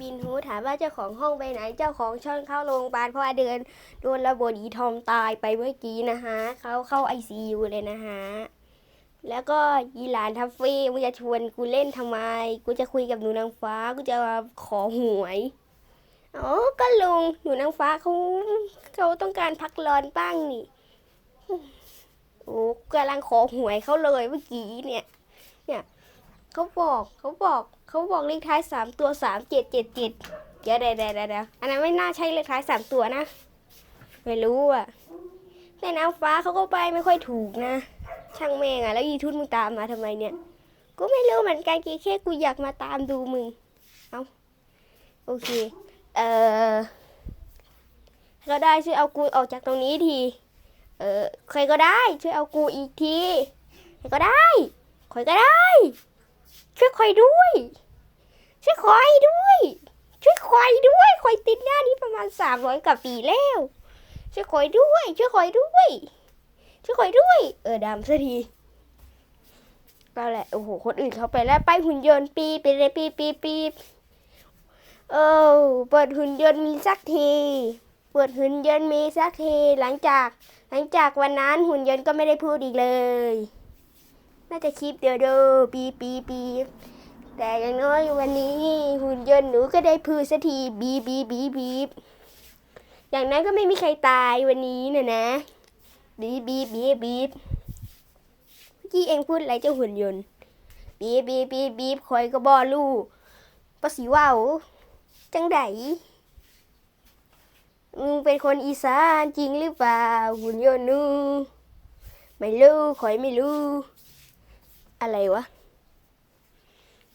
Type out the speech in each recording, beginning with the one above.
บินฮูถามว่าเจ้าของห้องไปไหน เจ้าของช่องเข้าโรงพยาบาลเพราะว่าเดินโดนระเบิดอีทอมตายไปเมื่อกี้นะฮะเขาเข้าไอซียูเลยนะฮะแล้วก็ยีหลานทัฟฟี่มึงจะชวนกูเล่นทำไม กูจะคุยกับหนูนางฟ้า กูจะขอหวยอ๋อก็ลุงหนูนางฟ้าเขาเขาต้องการพักร้อนบ้างนี่โอ้กำลังขอหวยเขาเลยเมื่อกี้เนี่ย เขาบอกเขาบอกเขาบอกเลขท้ายสามตัวสามเจ็ดเจ็ดเจ็ดเดี๋ยวเดี๋ยวเดี๋ยวเดี๋ยวอันนั้นไม่น่าใช่เลขท้ายสามตัวนะ ไม่รู้อะแต่นางฟ้าเขาก็ไปไม่ค่อยถูกนะ ช่างแม่งอะแล้วยีทุนมึงตามมาทำไมเนี่ยกูไม่รู้เหมือนกันกีแค่กูอยากมาตามดูมึงเอาโอเค เออก็ได้ช่วยเอากูออกจากตรงนี้ที เออใครก็ได้ช่วยเอากูอีกทีใครก็ได้ใครก็ได้ ช่วยคอยด้วย ช่วยคอยด้วย ช่วยคอยด้วยคอยติดหน้านี้ประมาณสามร้อยกว่าปีแล้ว ช่วยคอยด้วย ช่วยคอยด้วย ช่วยคอยด้วย เออดำสักทีก็แหละโอ้โหคนอื่นเขาไปแล้วไปหุ่นยนต์ปีไปเลยปีปีปีเออเปิดหุ่นยนต์มีสักทีเปิดหุ่นยนต์มีสักทีหลังจาก หลังจากวันนั้นหุ่นยนต์ก็ไม่ได้พูดอีกเลย น่าจะคลิปเดียวเด้อปีปีปีแต่อย่างน้อยวันนี้หุ่นยนต์หนูก็ได้พูดสักทีบีบีบีบีบอย่างนั้นก็ไม่มีใครตายวันนี้นะนะบีบีบีบีบเมื่อกี้เองพูดอะไรเจ้าหุ่นยนต์บีบีบีบีบคอยก็บอลูปะสีว่าวจังไดมึงเป็นคนอีสานจริงหรือเปล่าหุ่นยนต์นูไม่รู้คอยไม่รู้ อะไรวะ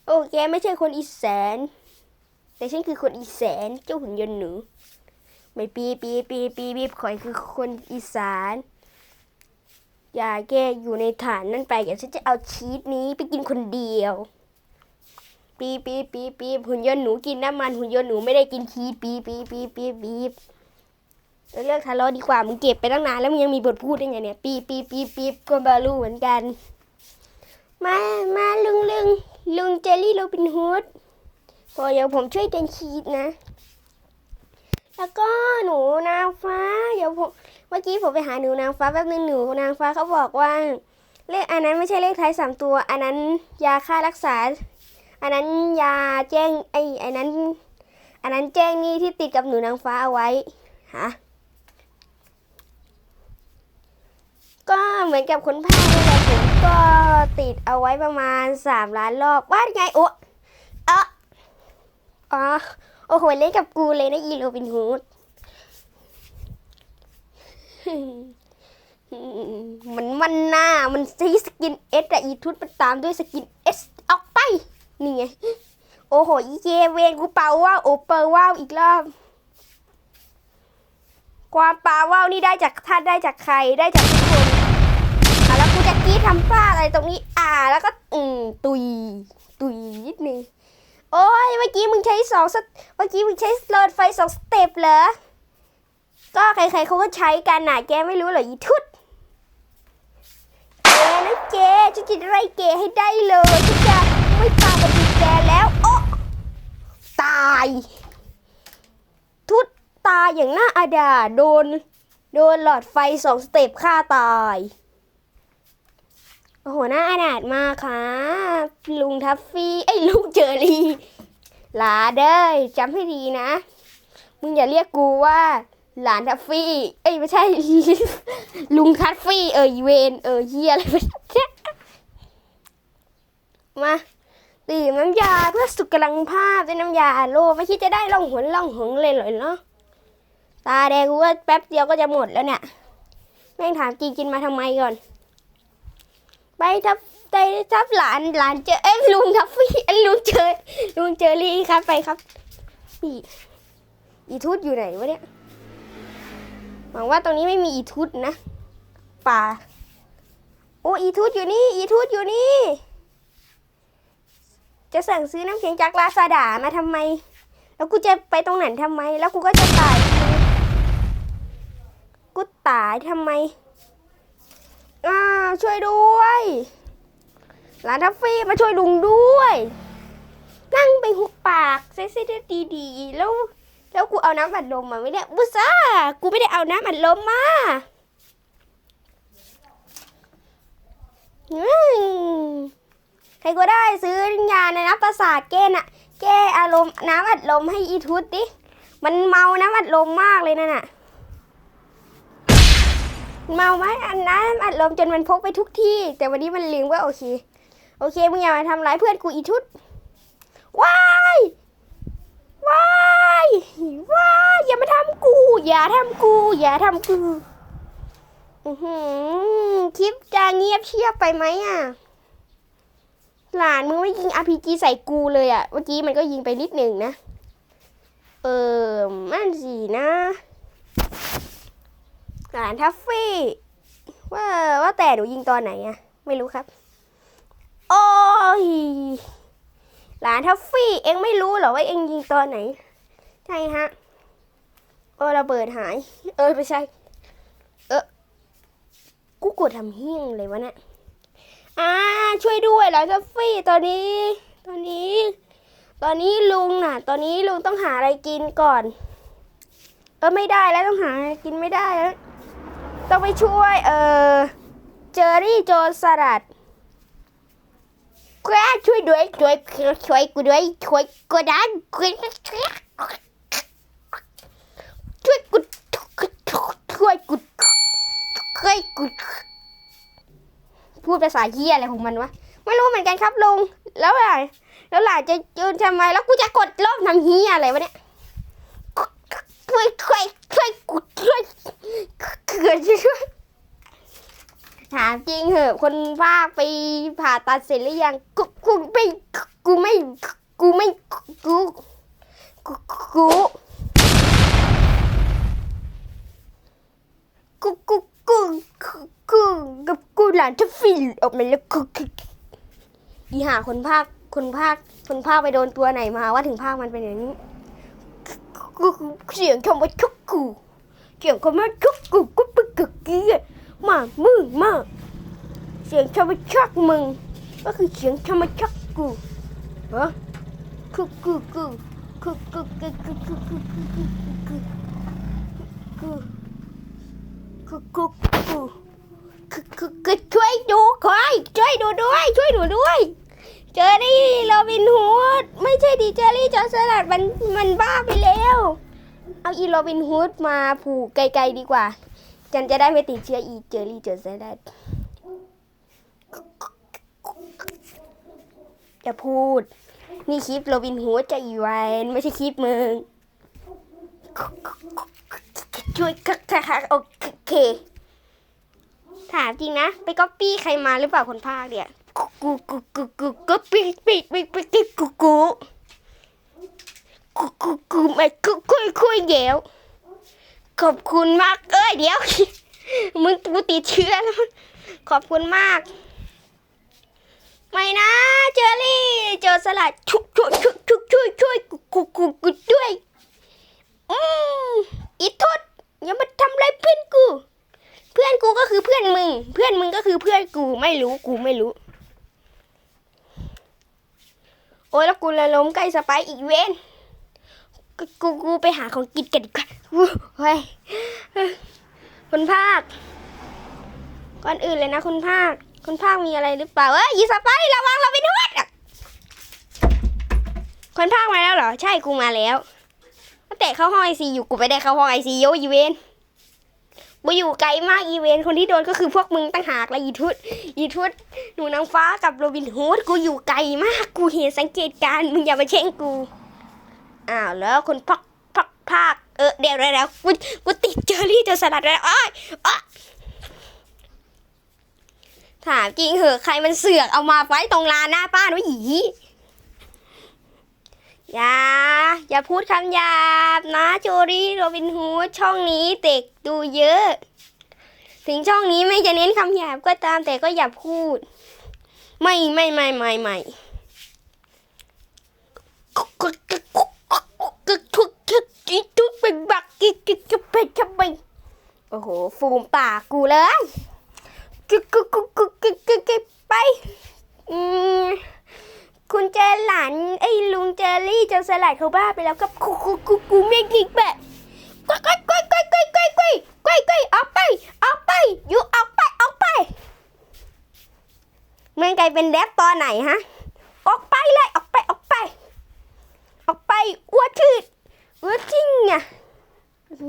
โอ้แกไม่ใช่คนอีแสน แต่ฉันคือคนอีแสนเจ้าหุ่นยนต์หนู ไม่ปีปีปีปีบีบข่อยคือคนอีสาน อย่าแกอยู่ในฐานนั่นไปเดี๋ยวฉันจะเอาชีสนี้ไปกินคนเดียว ปีปีปีปีหุ่นยนต์หนูกินน้ำมันหุ่นยนต์หนูไม่ได้กินชีสปีปีปีปีปีบเราเลิกทะเลาะดีกว่ามึงเก็บไปตั้งนานแล้วมึงยังมีบทพูดได้ไงเนี่ย ปีปีปีปีก็บารู้เหมือนกัน มา มาลุงลุงลุงเจลลี่โรบินฮูดพอเดี๋ยวผมช่วยเดนชีสนะ แล้วก็หนูนางฟ้า เดี๋ยวผมเมื่อกี้ผมไปหาหนูนางฟ้าแป๊บนึงหนูนางฟ้าเขาบอกว่า เลขอันนั้นไม่ใช่เลขท้ายสามตัว อันนั้นยาค่ารักษา อันนั้นยาแจ้งไอ้อ้นั้น อันนั้นแจ้งหนี่ที่ติดกับหนูนางฟ้าเอาไว้ฮะ ก็เหมือนกับคนพานี่แหละผมก็ติดเอาไว้ประมาณสามล้านรอบว่าไงโอ้เอะอ๋อโอ้โหเล่นกับกูเลยนะอีโรบินฮูดมันมันหน้ามันซีสกินเอสอะอีทุตมันตามด้วยสกินเอสออกไป นี่ไง โอ้โหอีเจเวนกูเป่าว่าโอเปอร์ว่าวอีกรอบ ความปลาว่าวนี่ได้จากท่านได้จากใครได้จากทุกคนอะแล้วกูจะกรี้ทำป้าอะไรตรงนี้ อ่า แล้วก็อืมตุย ตุยนิดนึงโอ้ยเมื่อกี้มึงใช้สองสเมื่อกี้มึงใช้หลอดไฟสองสเต็ปเหรอ ก็ใครๆเขาก็ใช้กันน่ะแกไม่รู้เหรออีทุตแกนะแกฉันจะไล่แกให้ได้เลยฉันจะไม่ตามมาดูแกแล้วโอ้ตาย ทุตตาย อย่างน่าอาดาโดน โดนหลอดไฟสองสเต็ปฆ่าตาย โอ้โหน่าอาดาดมากค่ะ ลุงทัฟฟี่ไอ้ลุงเจอรี่หลาเด้ยจำให้ดีนะ มึงอย่าเรียกกูว่า หลานทัฟฟี่ เอ้ยไม่ใช่ ลุงทัฟฟี่ เอออีเวนเออเฮียอะไรแบบนี้มาดื่มน้ำยาเพื่อสุขกำลังภาพด้วยน้ำยาโลไม่คิดจะได้ล่องหนล่องหงเลยเหรอเนาะ ตาแดงกูว่าแป๊บเดียวก็จะหมดแล้วเนี่ย แม่งถามกินกินมาทำไมก่อน ไปทับไปทับหลานหลานเจอเอ้ยลุงทัฟฟี่เอ้ยลุงเจอลุงเจอรี่ครับไปครับนี่อีทุดอยู่ไหนวะเนี่ยหวังว่าตรงนี้ไม่มีอีทุดนะป่าโอ้อีทุดอยู่นี่ อีทุดอยู่นี่ จะสั่งซื้อน้ำแข็งจากลาซาด้ามาทำไม แล้วกูจะไปตรงไหนทำไม แล้วกูก็จะตายทำไมกู ตายทำไมอ้าช่วยด้วยหลานทัฟฟี่มาช่วยลุงด้วย นั่งไปหุบปากเซ็ตๆดีๆแล้วแล้วกูเอาน้ำอัดลมมาไม่ได้บุซ่ากูไม่ได้เอาน้ำอัดลมมาอืมใครก็ได้ซื้อยาในน้ำประสาทแก้น่ะแก้อารมณ์น้ำอัดลมให้อีทุตดิ มันเมาน้ำอัดลมมากเลยนั่นน่ะ เมาไหมอันน้ำอัดลมจนมันพกไปทุกที่ แต่วันนี้มันลืมว่าโอเค โอเคมึงอย่ามาทำร้ายเพื่อนกูอีทุตว้ายว้ายว้ายอย่ามาทำกู อย่าทำกู อย่าทำกูอือหือคลิปจะเงียบเชียบไปไหมอะหลานมึงไม่ยิง RPG ใส่กูเลยอะ เมื่อกี้มันก็ยิงไปนิดหนึ่งนะ เออมันสินะ หลานทัฟฟี่ ว่าว่าแต่หนูยิงตอนไหนอะไม่รู้ครับ โอ้ยหลานทัฟฟี่ เองไม่รู้เหรอว่าเองยิงตอนไหน ใช่ฮะโอ้ระเบิดหาย เออไม่ใช่ เออกูกดทำเฮี้ยงเลยวะเนี่ยอ่าช่วยด้วยหลานทัฟฟี่ตอนนี้ ตอนนี้ ตอนนี้ลุงน่ะ ตอนนี้ลุงต้องหาอะไรกินก่อนเออไม่ได้แล้วต้องหาอะไรกินไม่ได้แล้ว ต้องไปช่วย เออเจอรี่โจรสลัดแกช่วยด้วยช่วยช่วยกูด้วยช่วยกูด้ช่วยช่วยกูช่วยกูช่วยกูพูดภาษาเฮียอะไรของมันวะไม่รู้เหมือนกันครับลุงแล้วอะไรแล้วหลานจะยืนทำไมแล้วกูจะกดลบทำเฮียอะไรวะเนี่ยช่วยช่วยช่วยกูช่วย เกิดช่วยถามจริงเหอะ คนภาคไปผ่าตัดเสร็จหรือยังกูกูไม่กูไม่กูไม่กูกูกูกูกูกูกูกับกูหลานจะฟิลออกมาแล้วกูอีหาคนภาคคนภาคคนภาคไปโดนตัวไหนมาว่าถึงภาคมันเป็นอย่างนี้กูเสียงคำว่าชุกกู เสียงคำว่าชุกกูกูปึกกึกกี้มากมึงมาก เสียงธรรมชาติมึง ก็คือเสียงธรรมชาติกูฮะกูกูกูกูกูกูกูกูกูกูกูกูกูกูกูกูกูช่วยดูคอยช่วยดูด้วย ช่วยดูด้วย เจอรี่โรบินฮูดไม่ใช่ดีเจอรี่จอสลัดมันมันบ้าไปแล้ว อีโรบินฮูดมาผูกไกลๆดีกว่า จันจะได้ไม่ติดเชื้ออีเจอรี่เจอร์สลัดจะพูด นี่คลิปโรบินฮูดจะอีไวนไม่ใช่คลิปมึง ช่วยคักคักโอเค ถามจริงนะ ไปก๊อปปี้ใครมาหรือเปล่าคนภาคเนี่ยกูกูกูกูกูปีปีปีปีปีกูกู กูกูกูไม่กูคุยคุยเดี๋ยว ขอบคุณมากเอ้ยเดี๋ยว มึงกูติดเชื้อแล้วขอบคุณมาก ไม่นะเจอรี่เจอสลัดชุกช่วยช่วยช่วยช่วยช่วยกูกูกูด้วยอืมอีทศอย่ามาทำอะไรเพื่อนกู เพื่อนกูก็คือเพื่อนมึง เพื่อนมึงก็คือเพื่อนกูไม่รู้กูไม่รู้ โอ้ยแล้วกูเละล้มใกล้สไปอีกเวน กูกูไปหาของกินกันดีกว่าเฮ้ยคุณภาค ก่อนอื่นเลยนะ คุณภาค คุณภาคมีอะไรหรือเปล่าเอ้ยยีสไปร์ระวังเราไปนวดอะคนภาคมาแล้วเหรอ ใช่กูมาแล้วตั้งแต่เข้าห้องไอซีอยู่กูไปได้เข้าห้องไอซีโยอีเวนกูอยู่ไกลมากอีเวนคนที่โดนก็คือพวกมึงตั้งหากและอีทุตอีทุตหนูนางฟ้ากับโรบินฮูดกูอยู่ไกลมากกูเห็นสังเกตการมึงอย่ามาแช่งกู อ้าวแล้วคนพักพักภาคเออเดี๋ยวเดี๋ยวเดี๋ยวกูกูติดเจอรี่เจอสลัดแล้วอ้อยอ๊ะถามจริงเหอะใครมันเสือกเอามาไว้ตรงลานหน้าป้านวะหยีอย่าอย่าพูดคำหยาบนะโจรี่โรบินฮูดช่องนี้เด็กดูเยอะ ถึงช่องนี้ไม่จะเน้นคำหยาบก็ตามแต่ก็อย่าพูด ไม่ไม่ไม่ไม่ไม่ กุกกุกกุกกุกกุกเป็นบักกิกกิกกิกเป็นทำไมโอ้โห ฟูมปากกูเลยกุกกุกกุกกุกกุกกุกไปคุณเจอหลานไอ้ลุงเจอรี่จนสลัดเขาบ้าไปแล้วครับกูกูกูกูไม่กิกแบะก้อยก้อยก้อยก้อยก้อยก้ยก้ยก้อยก้อยออกไปออกไปอยู่ออกไปออกไปมันกลายเป็นแรปตอนไหนฮะ ออกไปเลยออกไปออกไป ออกไปอ้วชื่ออ้วจริงอะ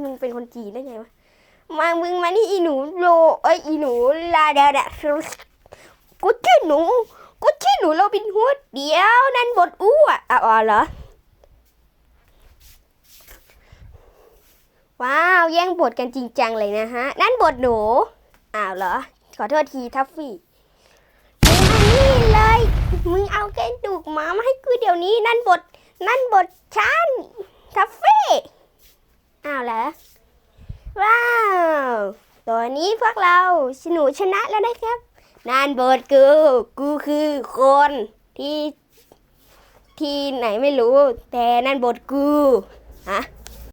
มึ งเป็นคนจีนได้ไงวะมามึงมานี่อีหนูโลเอ้ยอีหนูลาเดาดะกูชื่อหนูกูชื่อหนูโรบินฮูดเดี๋ยวนั่นบทอู้อะอ๋อเหรอว้าวแย่งบทกันจริงจังเลยนะฮะ นั่นบทหนูอ้าวเหรอ ขอโทษทีทัฟฟี่มึงมานี่เลย มึงเอาแกระดูกหมามาให้กูเดี๋ยวนี้ นั่นบท นั่นบทฉันทัฟฟี่ อ้าวเหรอว้าวตอนนี้พวกเราสนูชนะแล้วนะครับนันโบดกูกูคือคนที่ที่ไหนไม่รู้ แต่นั่นบทกูฮะ